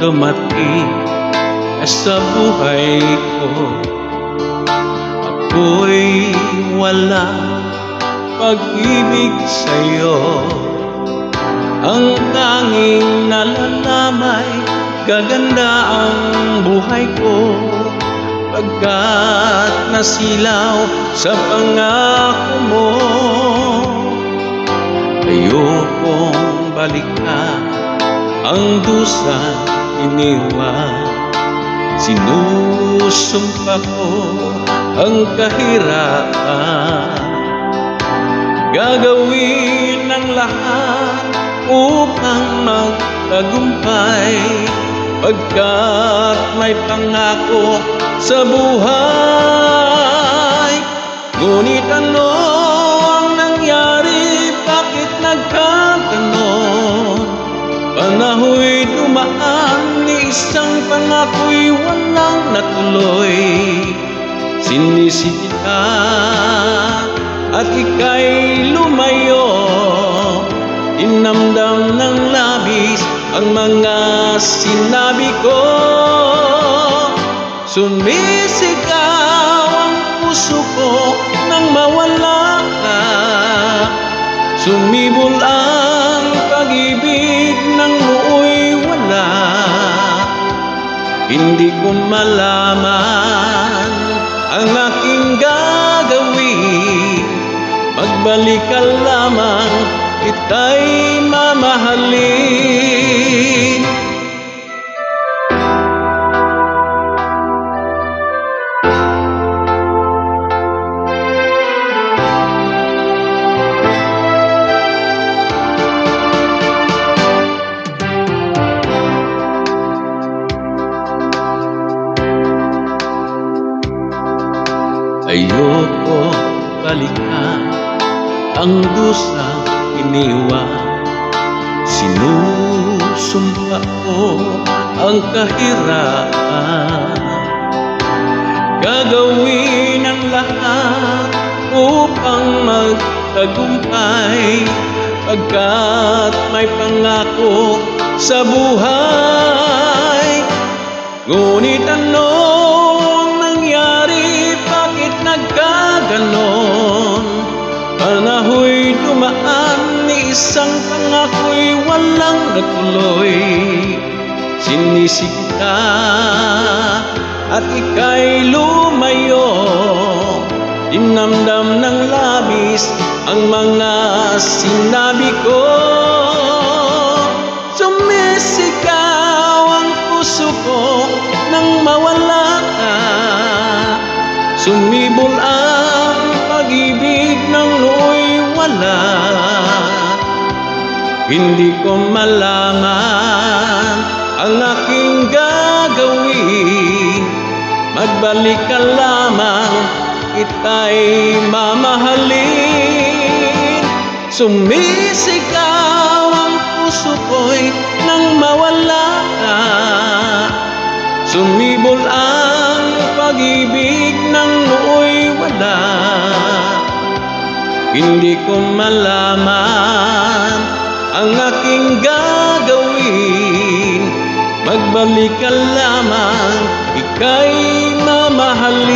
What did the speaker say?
dumating sa buhay ko. Ako'y wala pag-ibig sa'yo. Ang tanging nalalamay Gaganda ang buhay ko. Pagkat nasilaw sa pangako mo Ayokong balikan ang dusa iniwan Sinusumpa ko ang kahirapan Gagawin ang lahat upang magtagumpay Pagkat may pangako sa buhay Ngunit ano ang nangyari? Bakit nagkaganon? Panahoy dumaan isang pangako'y walang natuloy. Sinisita at ika'y lumayo. Inamdam ng labis ang mga sinabi ko. Sumisigaw ang puso ko nang mawala ka. Sumibol ang pag-ibig ng Hindi ko malaman ang aking gagawin. Magbalik ka lamang, ita'y mamahalin Ayoko balikan ang dusa iniwan. Sinusumpa ko ang kahirapan. Gagawin ang lahat upang magtagumpay. Pagkat may pangako sa buhay Ngunit ano pangako'y walang natuloy. Sinisikta at ika'y lumayo. Dinamdam ng labis ang mga sinabi ko. Sumisigaw ang puso ko nang mawala ka. Sumibol ang pag-ibig ng nooy wala Hindi ko malaman ang aking gagawin. Magbalik ka lamang, ita'y mamahalin. Sumisigaw ang puso ko'y nang mawala ka Sumibol ang pag-ibig ng nooy wala. Hindi ko malaman ang aking gagawin Magbalik ka lamang, ika'y mamahalin.